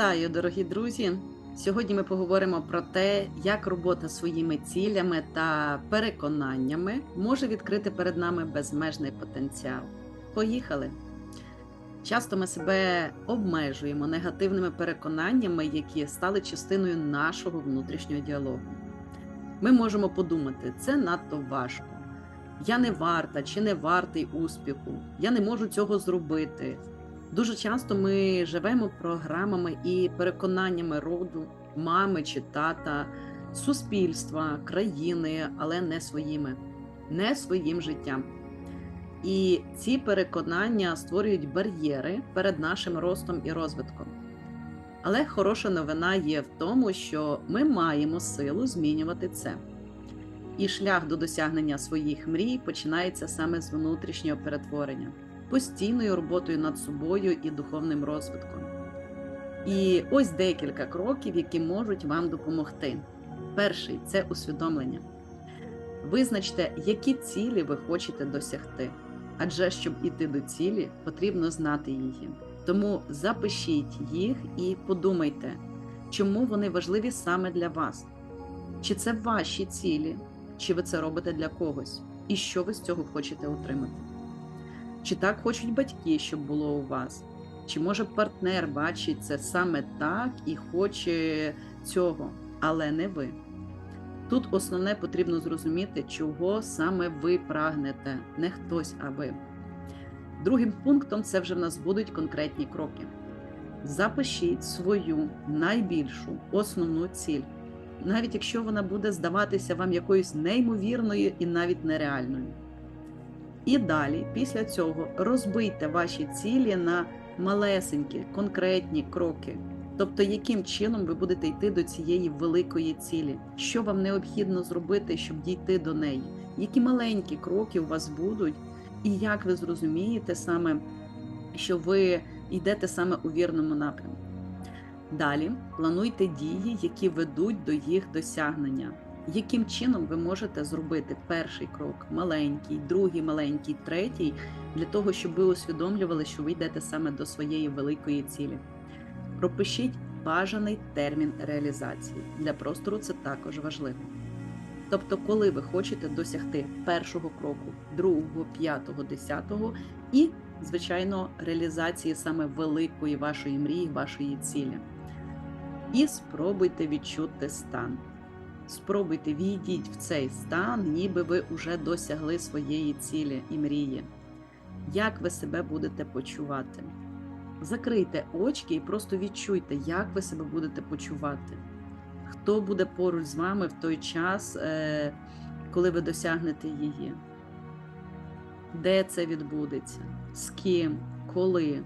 Вітаю, дорогі друзі! Сьогодні ми поговоримо про те, як робота своїми цілями та переконаннями може відкрити перед нами безмежний потенціал. Поїхали! Часто ми себе обмежуємо негативними переконаннями, які стали частиною нашого внутрішнього діалогу. Ми можемо подумати, це надто важко. Я не варта чи не вартий успіху, я не можу цього зробити. Дуже часто ми живемо програмами і переконаннями роду, мами чи тата, суспільства, країни, але не своїми, не своїм життям. І ці переконання створюють бар'єри перед нашим ростом і розвитком. Але хороша новина є в тому, що ми маємо силу змінювати це. І шлях до досягнення своїх мрій починається саме з внутрішнього перетворення постійною роботою над собою і духовним розвитком. І ось декілька кроків, які можуть вам допомогти. Перший це усвідомлення. Визначте, які цілі ви хочете досягти. Адже щоб іти до цілі, потрібно знати її. Тому запишіть їх і подумайте, чому вони важливі саме для вас. Чи це ваші цілі, чи ви це робите для когось, і що ви з цього хочете отримати. Чи так хочуть батьки, щоб було у вас? Чи може партнер бачить це саме так і хоче цього, але не ви? Тут основне потрібно зрозуміти, чого саме ви прагнете, не хтось, а ви. Другим пунктом це вже в нас будуть конкретні кроки. Запишіть свою найбільшу основну ціль, навіть якщо вона буде здаватися вам якоюсь неймовірною і навіть нереальною. І далі, після цього, розбийте ваші цілі на малесенькі, конкретні кроки. Тобто, яким чином ви будете йти до цієї великої цілі, що вам необхідно зробити, щоб дійти до неї, які маленькі кроки у вас будуть, і як ви зрозумієте саме, що ви йдете саме у вірному напрямку. Далі плануйте дії, які ведуть до їх досягнення яким чином ви можете зробити перший крок, маленький, другий маленький, третій, для того, щоб ви усвідомлювали, що ви йдете саме до своєї великої цілі. Пропишіть бажаний термін реалізації. Для простору це також важливо. Тобто, коли ви хочете досягти першого кроку, другого, п'ятого, десятого і, звичайно, реалізації саме великої вашої мрії, вашої цілі. І спробуйте відчути стан спробуйте війдіть в цей стан, ніби ви вже досягли своєї цілі і мрії. Як ви себе будете почувати? Закрийте очки і просто відчуйте, як ви себе будете почувати. Хто буде поруч з вами в той час, е, коли ви досягнете її? Де це відбудеться? З ким, коли?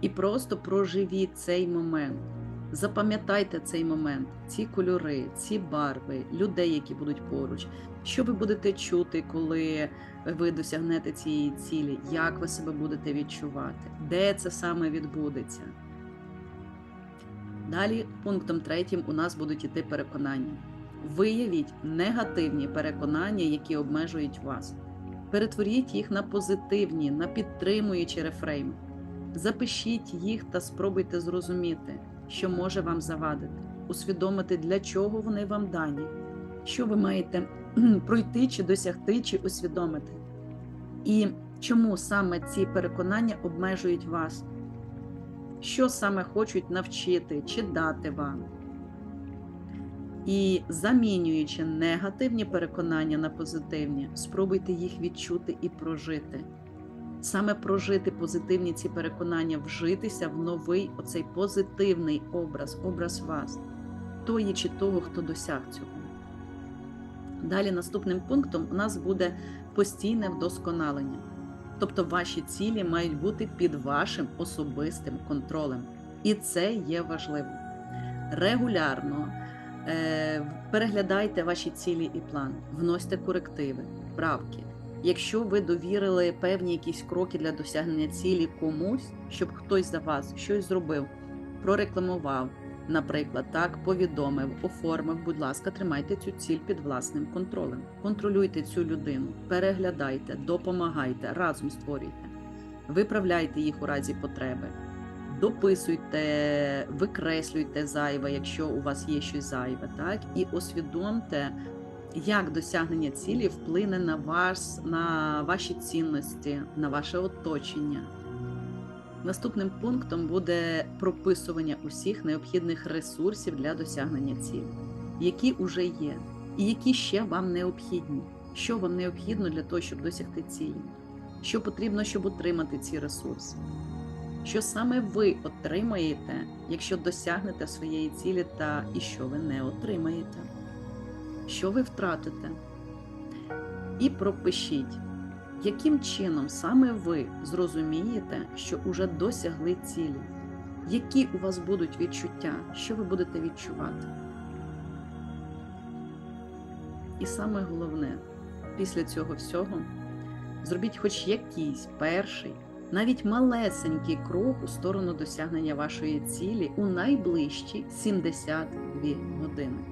І просто проживіть цей момент. Запам'ятайте цей момент, ці кольори, ці барви, людей, які будуть поруч. Що ви будете чути, коли ви досягнете цієї цілі? Як ви себе будете відчувати? Де це саме відбудеться? Далі, пунктом третім, у нас будуть іти переконання. Виявіть негативні переконання, які обмежують вас. Перетворіть їх на позитивні, на підтримуючі рефрейми. Запишіть їх та спробуйте зрозуміти що може вам завадити, усвідомити, для чого вони вам дані, що ви маєте пройти, чи досягти, чи усвідомити. І чому саме ці переконання обмежують вас, що саме хочуть навчити чи дати вам. І замінюючи негативні переконання на позитивні, спробуйте їх відчути і прожити саме прожити позитивні ці переконання, вжитися в новий оцей позитивний образ, образ вас, тої чи того, хто досяг цього. Далі наступним пунктом у нас буде постійне вдосконалення. Тобто ваші цілі мають бути під вашим особистим контролем. І це є важливо. Регулярно е, переглядайте ваші цілі і плани, вносьте корективи, правки. Якщо ви довірили певні якісь кроки для досягнення цілі комусь, щоб хтось за вас щось зробив, прорекламував, наприклад, так повідомив, оформив, будь ласка, тримайте цю ціль під власним контролем. Контролюйте цю людину, переглядайте, допомагайте, разом створюйте, виправляйте їх у разі потреби. дописуйте, викреслюйте зайве, якщо у вас є щось зайве, так і усвідомте, як досягнення цілі вплине на вас, на ваші цінності, на ваше оточення. Наступним пунктом буде прописування усіх необхідних ресурсів для досягнення цілі, які вже є, і які ще вам необхідні. Що вам необхідно для того, щоб досягти цілі? Що потрібно, щоб отримати ці ресурси? Що саме ви отримаєте, якщо досягнете своєї цілі, та і що ви не отримаєте? Що ви втратите? І пропишіть, яким чином саме ви зрозумієте, що уже досягли цілі, які у вас будуть відчуття, що ви будете відчувати. І саме головне, після цього всього зробіть хоч якийсь перший, навіть малесенький крок у сторону досягнення вашої цілі у найближчі 72 години.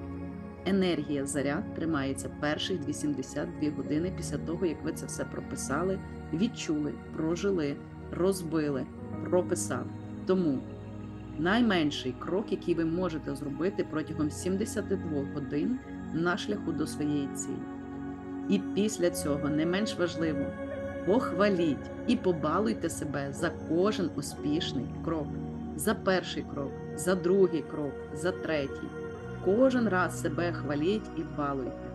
Енергія заряд тримається перших 82 години після того, як ви це все прописали, відчули, прожили, розбили, прописали. Тому найменший крок, який ви можете зробити протягом 72 годин на шляху до своєї цілі. І після цього не менш важливо похваліть і побалуйте себе за кожен успішний крок, за перший крок, за другий крок, за третій. Кожен раз себе хваліть і балуйте.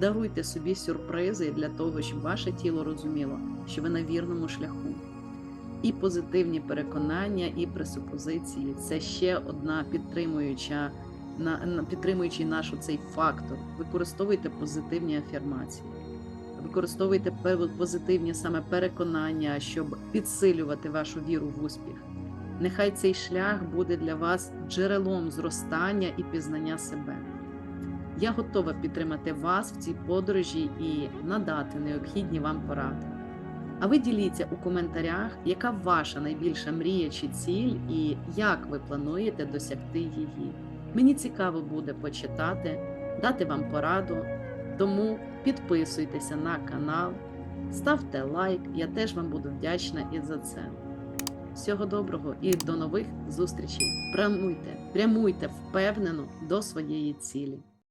Даруйте собі сюрпризи для того, щоб ваше тіло розуміло, що ви на вірному шляху. І позитивні переконання, і пресупозиції це ще одна підтримуюча на, підтримуючий наш цей фактор. Використовуйте позитивні афірмації, використовуйте позитивні саме переконання, щоб підсилювати вашу віру в успіх. Нехай цей шлях буде для вас джерелом зростання і пізнання себе. Я готова підтримати вас в цій подорожі і надати необхідні вам поради. А ви діліться у коментарях, яка ваша найбільша мрія чи ціль, і як ви плануєте досягти її. Мені цікаво буде почитати, дати вам пораду. Тому підписуйтеся на канал, ставте лайк, я теж вам буду вдячна і за це. Всього доброго і до нових зустрічей. Прямуйте, прямуйте впевнено до своєї цілі.